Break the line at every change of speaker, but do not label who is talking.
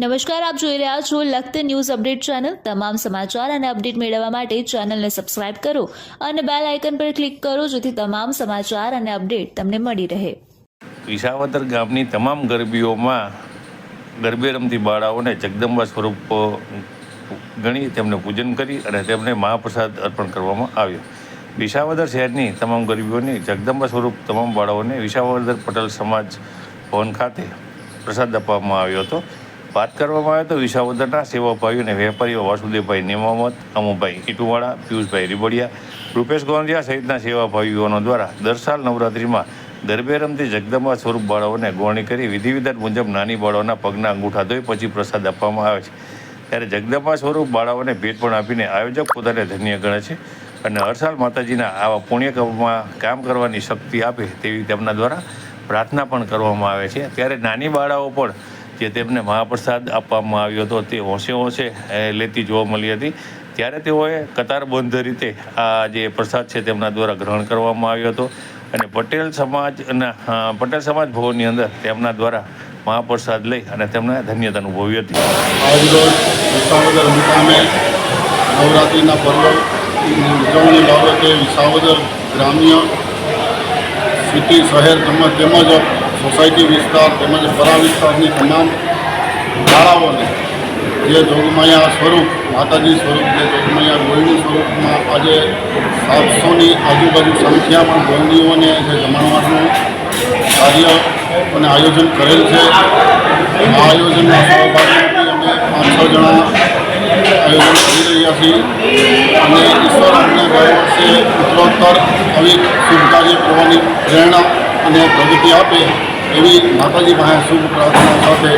નમસ્કાર, આપ જોઈ રહ્યા છો લખત ન્યૂઝ અપડેટ ચેનલ. તમામ સમાચાર અને અપડેટ મેળવવા માટે ચેનલને સબસ્ક્રાઇબ કરો અને બેલ આઇકન પર ક્લિક કરો જેથી તમામ સમાચાર અને અપડેટ તમને મળી રહે.
વિસાવદર ગામની તમામ ગરબીઓમાં ગરબે રમતી બાળાઓને જગદંબા સ્વરૂપ ગણી તેમને પૂજન કરી અને તેમને મહાપ્રસાદ અર્પણ કરવામાં આવ્યો. વિસાવદર શહેરની તમામ ગરબીઓને જગદંબા સ્વરૂપ તમામ બાળાઓને વિસાવદર પટેલ સમાજ ભવન ખાતે પ્રસાદ આપવામાં આવ્યો હતો. વાત કરવામાં આવે તો વિસાવદરના સેવાભાઈ અને વેપારીઓ વાસુદેવભાઈ નેમામત, અમુભાઈ ઇટુવાળા પિયુષભાઈ રીબડિયા, રૂપેશ ગોંધિયા સહિતના સેવાભાઈઓનો દ્વારા દર સાલ નવરાત્રિમાં દરબેરમથી જગદંબા સ્વરૂપ બાળાઓને ગોળણી કરી વિધિ મુજબ નાની બાળાઓના પગના અંગૂઠા ધોઈ પછી પ્રસાદ આપવામાં આવે છે. ત્યારે જગદંબા સ્વરૂપ બાળાઓને ભેટ પણ આપીને આયોજક પોતાને ધન્ય ગણે છે અને હર સાલ માતાજીના આવા પુણ્ય કામમાં કામ કરવાની શક્તિ આપે તેવી તેમના દ્વારા પ્રાર્થના પણ કરવામાં આવે છે. ત્યારે નાની બાળાઓ પણ જે તેમને મહાપ્રસાદ આપવામાં આવ્યો હતો. તે હોંશે હોંશે લેતી જોવા મળી હતી. ત્યારે તેઓએ કતારબંધ રીતે આ જે પ્રસાદ છે તેમના દ્વારા ગ્રહણ કરવામાં આવ્યો હતો. અને પટેલ સમાજના પટેલ સમાજ ભવનની અંદર તેમના દ્વારા મહાપ્રસાદ લઈ અને તેમને ધન્યતા અનુભવી હતી.
નવરાત્રિના પર્વની ઉજવણી બાબતે વિસાવદર ગ્રામ્ય સિટી શહેર તેમજ તેમજ સોસાયટી વિસ્તાર તેમજ પરા વિસ્તારની તમામ શાળાઓને જે જોગમાયા સ્વરૂપ, માતાજી સ્વરૂપ, જે જોગમાયા ગોળની સ્વરૂપમાં આજે સાતસોની આજુબાજુ સંખ્યામાં ગોળણીઓને જે જમાડવાનું કાર્ય અને આયોજન કરેલ છે. આ આયોજનમાં સહભાગી અમે પાંચ છ જણા આયોજન કરી રહ્યા છીએ અને ઈશ્વર અમને દર વર્ષે ઉત્તરોત્તર આવી શુભ કાર્ય કરવાની પ્રેરણા અને પ્રગતિ આપે એવી માતાજી પાસે શુભ પ્રાર્થના સાથે